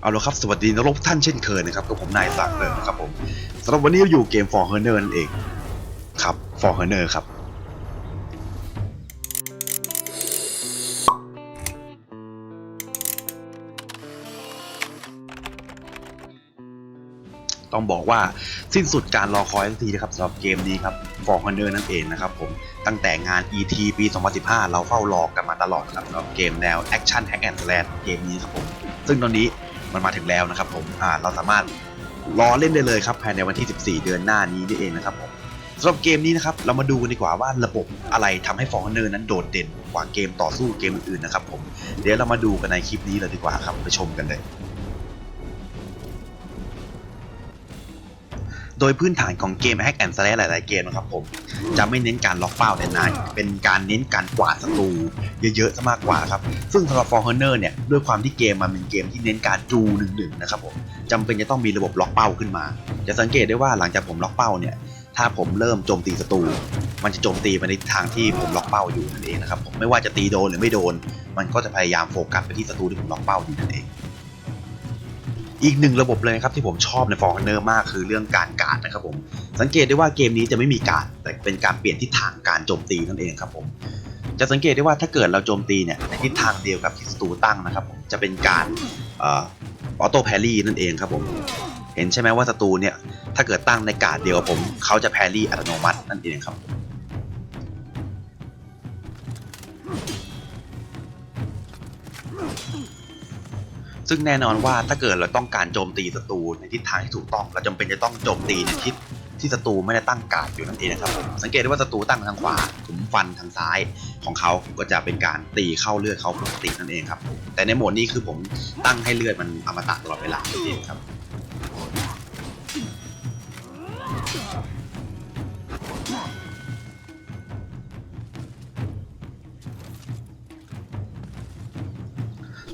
เอาละครับสวัสดีนรกท่านเช่นเคยนะครับกับผมนายศักดิ์เลยครับผมสำหรับวันนี้เราอยู่เกม For Honor นั่นเองครับ For Honor ครับต้องบอกว่าสิ้นสุดการรอคอยสักทีนะครับสำหรับเกมนี้ครับ For Honor นั่นเองนะครับผมตั้งแต่งาน ET ปี 2015 เราเฝ้ารอกันมาตลอดครับสำหรับเกมแนว Action Hack and Slash เกมนี้ครับผม ซึ่งตอนนี้มันมาถึงแล้วนะครับผมอ่าเราสามารถรอเล่นได้เลยครับภายในวันที่ 14 เดือนหน้านี้นี่เองนะครับผมสำหรับเกมนี้นะครับเรามาดูกันดีกว่าว่าระบบอะไรทำให้ฟอร์เนอร์นั้นโดดเด่นกว่าเกมต่อสู้เกมอื่นๆนะครับผมเดี๋ยวเรามาดูกันในคลิปนี้เลยดีกว่าครับไปชมกันเลย โดยพื้นฐานของเกม Hack and Slash หลาย ๆ เกมนะครับผม จะไม่เน้นการล็อกเป้าแต่น่ๆเป็นการเน้นการกวาดศัตรูเยอะ ๆ ซะมากกว่าครับ ซึ่งสำหรับ For Honor เนี่ย ด้วยความที่เกมมันเป็นเกมที่เน้นการจูหนึ่งๆนะครับผมจำเป็นจะต้องมีระบบล็อกเป้าขึ้นมา จะสังเกตได้ว่าหลังจากผมล็อกเป้าเนี่ย ถ้าผมเริ่มโจมตีศัตรู มันจะโจมตีไปในทางที่ผมล็อกเป้าอยู่นั่นเองนะครับผม ไม่ว่าจะตีโดนหรือไม่โดน มันก็จะพยายามโฟกัสไปที่ศัตรูที่ผมล็อกเป้าอยู่นั่นเอง อีกหนึ่งระบบเลยครับที่ผมชอบใน For Honor มากคือเรื่องการการ์ดนะครับผม สังเกตได้ว่าเกมนี้จะไม่มีการ์ดแต่เป็นการเปลี่ยนทิศทางการโจมตีนั่นเองครับผม จะสังเกตได้ว่าถ้าเกิดเราโจมตีเนี่ยในทิศทางเดียวกับที่ศัตรูตั้งนะครับผมจะเป็นการออโต้แพรี่นั่นเองครับผม เห็นใช่ไหมว่าศัตรูเนี่ยถ้าเกิดตั้งในการ์ดเดียวผมเขาจะแพรรี่อัตโนมัตินั่นเองครับผม ซึ่งแน่นอนว่าถ้าเกิดเราต้องการโจมตีศัตรูในทิศทางที่ถูกต้อง เราจำเป็นจะต้องโจมตีในทิศที่ศัตรูไม่ได้ตั้งการดอยู่นั่นเองนะครับผมสังเกตได้ว่าศัตรูตั้งทางขวาผมฟันทางซ้ายของเขาก็จะเป็นการตีเข้าเลือดเขาปกตินั่นเองครับ แต่ในโหมดนี้คือผมตั้งให้เลือดมันอมตะตลอดเวลานั่นเองครับ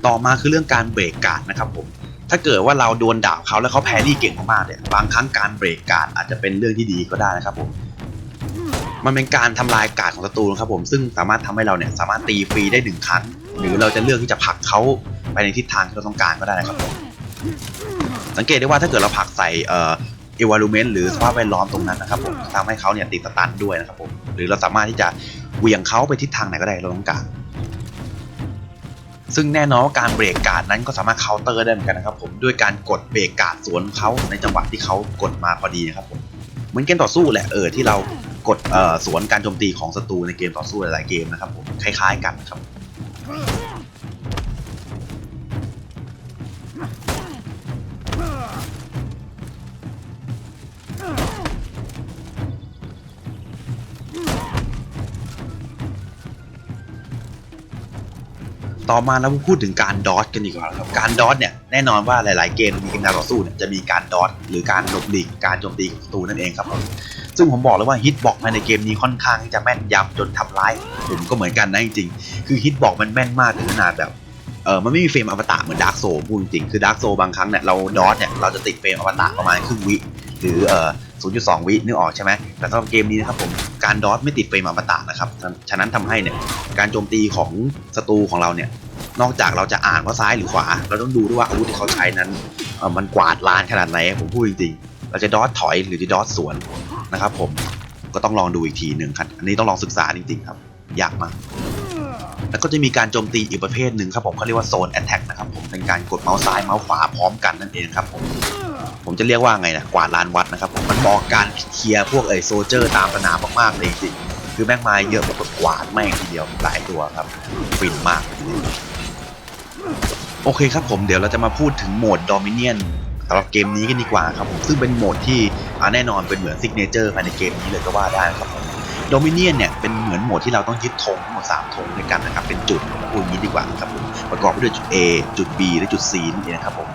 ต่อมาคือเรื่องการเบรกการ์ดนะครับผมถ้าเกิดว่าเราโดนดาบเขาแล้วเขาแพรรี่เก่งมากๆเนี่ยบางครั้งการเบรกการ์ดอาจจะเป็นเรื่องที่ดีก็ได้นะครับผมมันเป็นการทำลายการ์ดของศัตรูนะครับผมซึ่งสามารถทำให้เราเนี่ยสามารถตีฟรีได้หนึ่งครั้ง หรือเราจะเลือกที่จะผลักเขาไปในทิศทางที่เราต้องการก็ได้นะครับผมสังเกตได้ว่าถ้าเกิดเราผลักใส่เอ่อ environment หรือสภาพแวดล้อมตรงนั้นนะครับผมทำให้เขาเนี่ยติดสตันด้วยนะครับผมหรือเราสามารถที่จะเหวี่ยงเขาไปทิศทางไหนก็ได้เราต้องการ ซึ่งแน่นอนว่าการเบรกการ์ดนั้นก็สามารถเคาน์เตอร์ได้เหมือนกันนะครับผมด้วยการกดเบรกการ์ดสวนเขาในจังหวะที่เขากดมาพอดีนะครับผมเหมือนเกมต่อสู้แหละเออที่เรากดเอ่อสวนการโจมตีของศัตรูในเกมต่อสู้หลายๆเกมนะครับผมคล้ายๆกันครับ ต่อมาเราพูดถึงการดอทกันดีกว่าครับการดอทเนี่ยแน่นอนว่าหลาย ๆ เกมมีเกมแนวต่อสู้เนี่ยจะมีการดอทหรือการหลบหลีกการโจมตีของศัตรูนั่นเองครับผมซึ่งผมบอกเลยว่าฮิตบอกมาในเกมนี้ค่อนข้างที่จะแม่นยำจนทำร้ายผมก็เหมือนกันนะจริงๆคือฮิตบอกมันแม่นมากถึงขนาดแบบเออมันไม่มีเฟรมอมตะเหมือนดาร์กโซพูดจริงๆคือดาร์กโซบางครั้งเนี่ยเราดอทเนี่ยเราจะติดเฟรมอมตะประมาณครึ่งวิหรือเออ0.2 วินึกออกใช่ไหมแต่สำหรับเกมนี้นะครับผม การดอทไม่ติดเฟรมอมตะนะครับ ฉะนั้นทำให้เนี่ยการโจมตีของศัตรูของเราเนี่ยนอกจากเราจะอ่านว่าซ้ายหรือขวา เราต้องดูด้วยว่าอาวุธที่เขาใช้นั้นมันกวาดลานขนาดไหนผมพูดจริงๆ เราจะดอทถอยหรือจะดอทสวนนะครับผมก็ต้องลองดูอีกทีหนึ่งครับอันนี้ต้องลองศึกษาจริงๆครับยากมากแล้วก็จะมีการโจมตีอีกประเภทหนึ่งครับผมเขาเรียกว่าโซนแอตแทกนะครับผมเป็นการกดเมาส์ซ้ายเมาส์ขวาพร้อมกันนั่นเองครับผม ผมจะเรียกว่าไงนะกวาดลานวัดนะครับมันบอกการเคลียร์พวกเอโซเจอร์ตามสนามมากๆเลยจริงคือแม่งมาเยอะแบบกวาดแม่งทีเดียวหลายตัวครับฟินมาก โอเคครับผมเดี๋ยวเราจะมาพูดถึงโหมด Dominion สำหรับเกมนี้กันดีกว่าครับผมซึ่งเป็นโหมดที่แน่นอนเป็นเหมือนซิกเนเจอร์ภายในเกมนี้เลยก็ว่าได้ครับผมโดมิเนียนเนี่ยเป็นเหมือนโหมดที่เราต้องยึดธงทั้งหมด3ธงด้วยกันนะครับเป็นจุดพูดอย่างนี้ดีกว่าครับผมประกอบไปด้วยจุด A จุด B และจุด C นั่นเองนะครับผม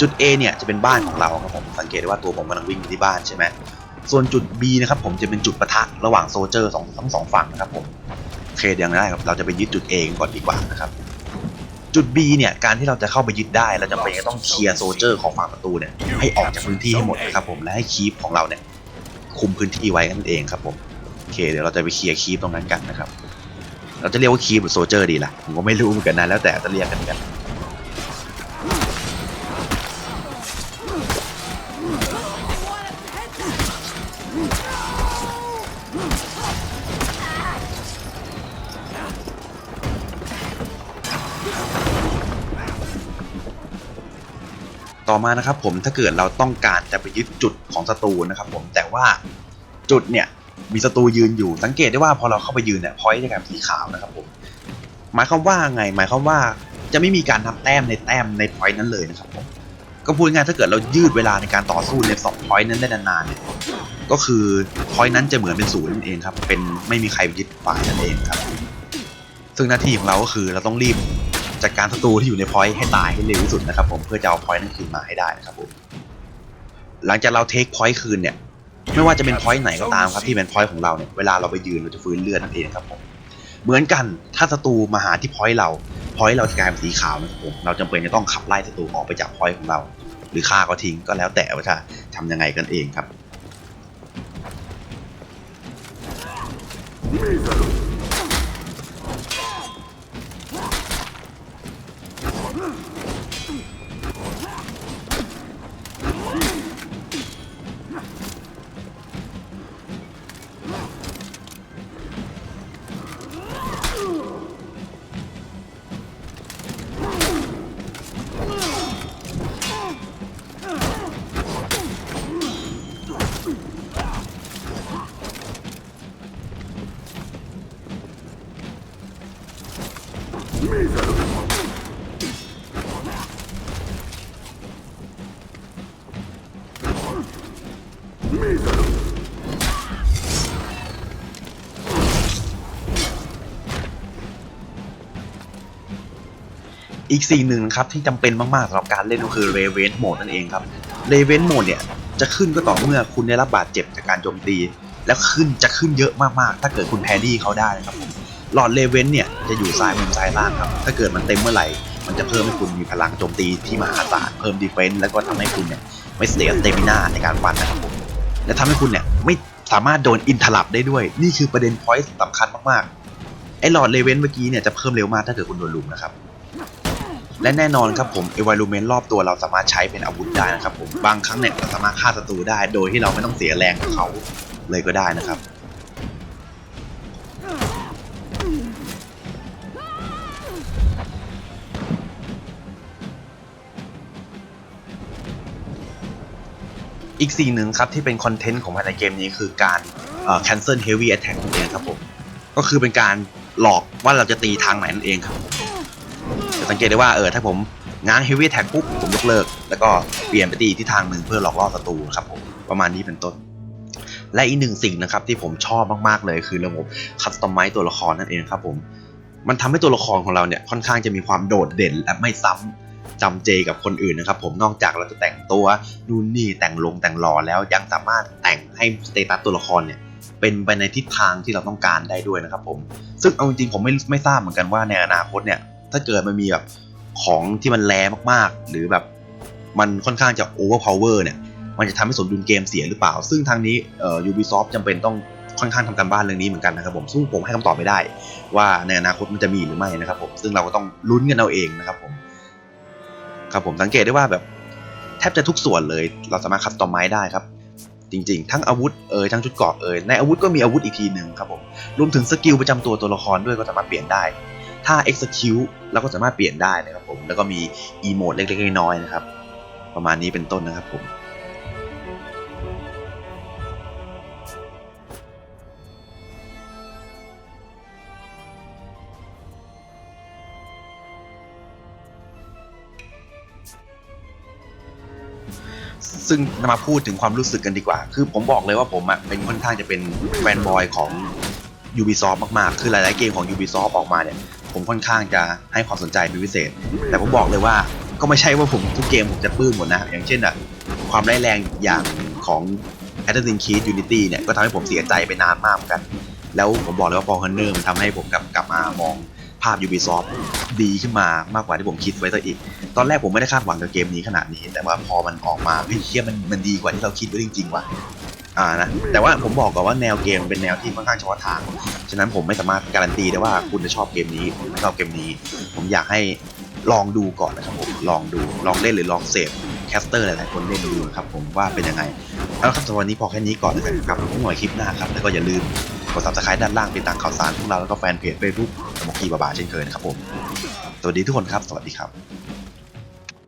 จุด A เนี่ยจะเป็นบ้านของเราครับผมสังเกตได้ว่าตัวผมกำลังวิ่งอยู่ที่บ้านใช่ไหมส่วนจุด B นะครับผมจะเป็นจุดปะทะระหว่างโซเจอร์สองทั้งสองฝั่งนะครับผมโอเคเดี๋ยวได้ครับเราจะไปยึดจุด A ก่อนดีกว่านะครับจุด B เนี่ยการที่เราจะเข้าไปยึดได้เราจำเป็นจะต้องเคลียร์โซเจอร์ของฝั่งประตูเนี่ยให้ออกจากพื้นที่ให้หมดนะครับผมและให้คีปของเราเนี่ยคุมพื้นที่ไว้นั่นเองครับผมโอเคเดี๋ยวเราจะไปเคลียร์คีปตรงนั้นกันนะครับเราจะเรียกว่าคีปหรือโซเจอร์ดีล่ะผมก็ไม่รู้เหมือนกันนะแล้วแต่จะเรียกกันกัน ต่อมานะครับผมถ้าเกิดเราต้องการจะไปยึดจุดของศัตรูนะครับผมแต่ว่าจุดเนี่ยมีศัตรูยืนอยู่สังเกตได้ว่าพอเราเข้าไปยืนเนี่ยพอยต์จะกลายเป็นสีขาวนะครับผมหมายความว่าไงหมายความว่าจะไม่มีการทำแต้มในแต้มในพอยต์นั้นเลยนะครับผมก็พูดง่ายถ้าเกิดเรายืดเวลาในการต่อสู้ในสองพอยต์นั้นได้นานๆเนี่ยก็คือพอยต์นั้นจะเหมือนเป็นศูนย์นั่นเองครับเป็นไม่มีใครยึดฝ่ายนั่นเองครับ ซึ่งหน้าที่ของเราก็คือเราต้องรีบ จัดการศัตรูที่อยู่ในพอยต์ให้ตายให้เร็วที่สุดนะครับผมเพื่อจะเอาพอยต์นั้นคืนมาให้ได้นะครับผมหลังจากเราเทคพอยต์คืนเนี่ยไม่ว่าจะเป็นพอยต์ไหนก็ตามครับที่เป็นพอยต์ของเราเนี่ยเวลาเราไปยืนเราจะฟื้นเลือดนั่นเองครับผมเหมือนกันถ้าศัตรูมาหาที่พอยต์เราพอยต์เราจะกลายเป็นสีขาวนะครับผมเราจำเป็นจะต้องขับไล่ศัตรูออกไปจากพอยต์ของเรา หรือฆ่าก็ทิ้งก็แล้วแต่ว่าจะทำยังไงกันเองครับ อีกสิ่งหนึ่งนะครับที่จำเป็นมากๆสำหรับการเล่นก็คือ r e v e n โหมดนั่นเองครับ r e v e n โหมดเนี่ยจะขึ้นก็ต่อเมื่อคุณได้รับบาดเจ็บจากการโจมตี แล้วขึ้นจะขึ้นเยอะมากๆ ถ้าเกิดคุณแพรรี่เขาได้นะครับหลอด r e v e n เนี่ยจะอยู่ซ้ายมุมซ้ายล่างครับ ถ้าเกิดมันเต็มเมื่อไหร่ มันจะเพิ่มให้คุณมีพลังโจมตีที่มหาศาลเพิ่มดีเฟน s ์แล้วก็ทำให้คุณเนี่ยไม่เสียสเตมินาในการฟันนะครับผมและทำให้คุณเนี่ยไม่สามารถโดนอินทลับได้ด้วย นี่คือประเด็นพอยต์สำคัญมากๆไอ้หลอด r e v e n เมื่อกี้เนี่ยจะเพิ่มเร็วมากถ้าเกิดคุณโดนลุมนะครับ และแน่นอนครับผม environment รอบตัวเราสามารถใช้เป็นอาวุธได้นะครับผมบางครั้งเนี่ยเราสามารถฆ่าศัตรูได้ โดยที่เราไม่ต้องเสียแรงกับเขาเลยก็ได้นะครับ อีกสิ่งหนึ่งครับที่เป็นคอนเทนต์ของภายในเกมนี้คือการ cancel heavy attack นั่นเองครับผมก็คือเป็นการหลอกว่าเราจะตีทางไหนนั่นเองครับ จะสังเกตได้ว่าเออถ้าผมง้าง heavy attack ปุ๊บผมยกเลิก แล้วก็เปลี่ยนไปตีที่ทางหนึ่งเพื่อหลอกล่อศัตรูครับผมประมาณนี้เป็นต้น และอีกหนึ่งสิ่งนะครับที่ผมชอบมากๆเลยคือระบบคัสตอมไมตัวละครนั่นเองครับผมมันทำให้ตัวละครของเราเนี่ยค่อนข้างจะมีความโดดเด่นและไม่ซ้ำจำเจกับคนอื่นนะครับผมนอกจากเราจะแต่งตัวนู่นนี่แต่งลงแต่งหล่อแล้วยังสามารถแต่งให้สเตตัสตัวละครเนี่ยเป็นไปในทิศทางที่เราต้องการได้ด้วยนะครับผม ซึ่งเอาจริงๆผมไม่ไม่ทราบเหมือนกันว่าในอนาคตเนี่ย ถ้าเกิดมันมีแบบของที่มันแรงมากๆ หรือแบบมันค่อนข้างจะโอเวอร์พาวเวอร์เนี่ย มันจะทำให้สมดุลเกมเสียหรือเปล่า ซึ่งทางนี้เอ่อ Ubisoft จำเป็นต้องค่อนข้างทำการบ้านเรื่องนี้เหมือนกันนะครับผม ซึ่งผมให้คำตอบไม่ได้ ว่าในอนาคตมันจะมีหรือไม่นะครับผม ซึ่งเราก็ต้องลุ้นกันเอาเองนะครับผม ครับผมสังเกตได้ว่าแบบแทบจะทุกส่วนเลย เราสามารถคัสตอมไม้ได้ครับจริงๆ ทั้งอาวุธเอ่ยทั้งชุดเกราะเอ่ยในอาวุธก็มีอาวุธอีกทีหนึ่งครับผม รวมถึงสกิลประจำตัวตัวละครด้วยก็สามารถเปลี่ยนได้ ถ้า execute เราก็สามารถเปลี่ยนได้นะครับผมแล้วก็มี emote เล็กๆน้อยๆนะครับ ประมาณนี้เป็นต้นนะครับผมซึ่งมาพูดถึงความรู้สึกกันดีกว่า คือผมบอกเลยว่าผมอะเป็นค่อนข้างจะเป็นแฟนบอยของ Ubisoft มาก ๆ คือหลาย ๆ เกมของ Ubisoft ออกมาเนี่ย ผมค่อนข้างจะให้ความสนใจเป็นพิเศษ แต่ผมบอกเลยว่าก็ไม่ใช่ว่าผมทุกเกมผมจะปื้มหมดนะ อย่างเช่นอะความร้แรงอย่างของ Assassin's Creed Unity เนี่ยก็ทำให้ผมเสียใจไปนานมากเหมือนกัน แล้วผมบอกเลยว่า For Honor มันทำให้ผมกลับกลับมามองภาพ Ubisoft ดีขึ้นมามากกว่าที่ผมคิดไว้ซะอีก ตอนแรกผมไม่ได้คาดหวังกับเกมนี้ขนาดนี้ แต่ว่าพอมันออกมาเฮ้ยเชี่ยมันมันดีกว่าที่เราคิดไว้จริงๆว่ะ อ่านะแต่ว่าผมบอกก่อนว่าแนวเกมเป็นแนวที่ค่อนข้างเฉพาะทาง ฉะนั้นผมไม่สามารถการันตีได้ว่าคุณจะชอบเกมนี้หรือไม่ชอบเกมนี้ ผมอยากให้ลองดูก่อนนะครับผมลองดูลองเล่นหรือลองเสพแคสเตอร์หลายๆคนเล่นดูนะครับผมว่าเป็นยังไงเอาละครับสำหรับวันนี้พอแค่นี้ก่อนนะครับพบกันใหม่คลิปหน้าครับแล้วก็อย่าลืมกด subscribe ด้านล่างติดตามข่าวสารพวกเราแล้วก็แฟนเพจ Facebook สมกีบาบาเช่นเคยนะครับผมสวัสดีทุกคนครับ สวัสดีครับ